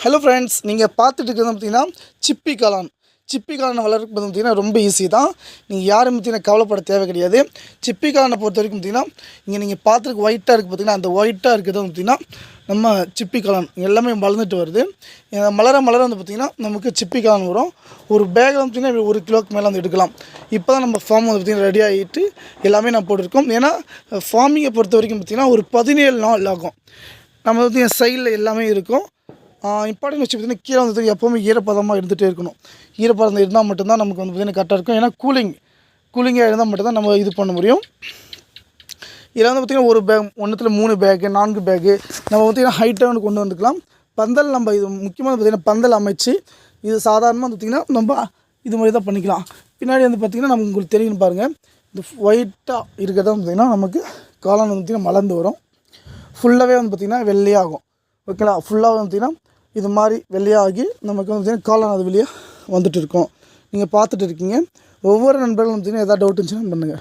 Hello friends நீங்கள் பார்த்துட்டு இருக்கிறது பார்த்தீங்கன்னா சிப்பி காளான் சிப்பி காளானை வளர்க்க பார்த்தீங்கன்னா ரொம்ப ஈஸி தான். நீங்கள் யாரும் பார்த்தீங்கன்னா கவலைப்பட தேவை கிடையாது. சிப்பி காளானை பொறுத்த வரைக்கும் பார்த்தீங்கன்னா இங்கே நீங்கள் பார்த்துருக்கு ஒயிட்டாக இருக்குது பார்த்தீங்கன்னா அந்த ஒயிட்டாக இருக்கிறது பார்த்தீங்கன்னா நம்ம சிப்பி காளான் எல்லாமே வளர்ந்துட்டு வருது. மலர மலர வந்து பார்த்திங்கன்னா நமக்கு சிப்பி காளான் வரும். ஒரு பேக் வந்து பார்த்திங்கன்னா ஒரு கிலோக்கு மேலே வந்து எடுக்கலாம். இப்போ தான் நம்ம ஃபார்ம் வந்து பார்த்திங்கன்னா ரெடி ஆகிட்டு எல்லாமே நான் போட்டிருக்கோம். ஏன்னா ஃபார்மிங்கை பொறுத்த வரைக்கும் பார்த்திங்கன்னா ஒரு பதினேழு நாள் ஆகும். நம்ம வந்து என் சைடில் எல்லாமே இருக்கும். இம்பார்ட்டன்ட் வச்சு பார்த்தீங்கன்னா கீழே வந்து எப்போவுமே ஈரப்பதமாக இருந்துகிட்டே இருக்கணும். ஈரப்பதம் இருந்தால் மட்டும்தான் நமக்கு வந்து பார்த்திங்கன்னா கரெக்டாக இருக்கும். ஏன்னா கூலிங் கூலிங்காக இருந்தால் மட்டும்தான் நம்ம இது பண்ண முடியும். இதில் வந்து பார்த்திங்கன்னா ஒரு பேக் ஒன்றுத்தில் மூணு பேக்கு நான்கு பேக்கு நம்ம பார்த்திங்கன்னா ஹைட்டாக கொண்டு வந்துக்கலாம். பந்தல் நம்ம இது முக்கியமாக பார்த்திங்கன்னா பந்தல் அமைச்சு இது சாதாரணமாக பார்த்திங்கன்னா நம்ம இது மாதிரி தான் பண்ணிக்கலாம். பின்னாடி வந்து பார்த்திங்கன்னா நமக்கு உங்களுக்கு தெரியும் பாருங்கள் இந்த ஒயிட்டாக இருக்கிறதா பார்த்திங்கன்னா நமக்கு காளான் வந்து பார்த்திங்கன்னா மலர்ந்து வரும். ஃபுல்லாகவே வந்து பார்த்திங்கன்னா வெள்ளையாகும். ஓகேங்களா ஃபுல்லாக வந்து பார்த்திங்கன்னா இது மாதிரி வெள்ளையாகி நமக்கு வந்து பார்த்திங்கன்னா காளான் வெளியே வந்துட்டு இருக்கோம். நீங்கள் பார்த்துட்டு இருக்கீங்க. ஒவ்வொரு நண்பர்களும் பார்த்திங்கன்னா எதாவது டவுட் இருந்துச்சுன்னா பண்ணுங்கள்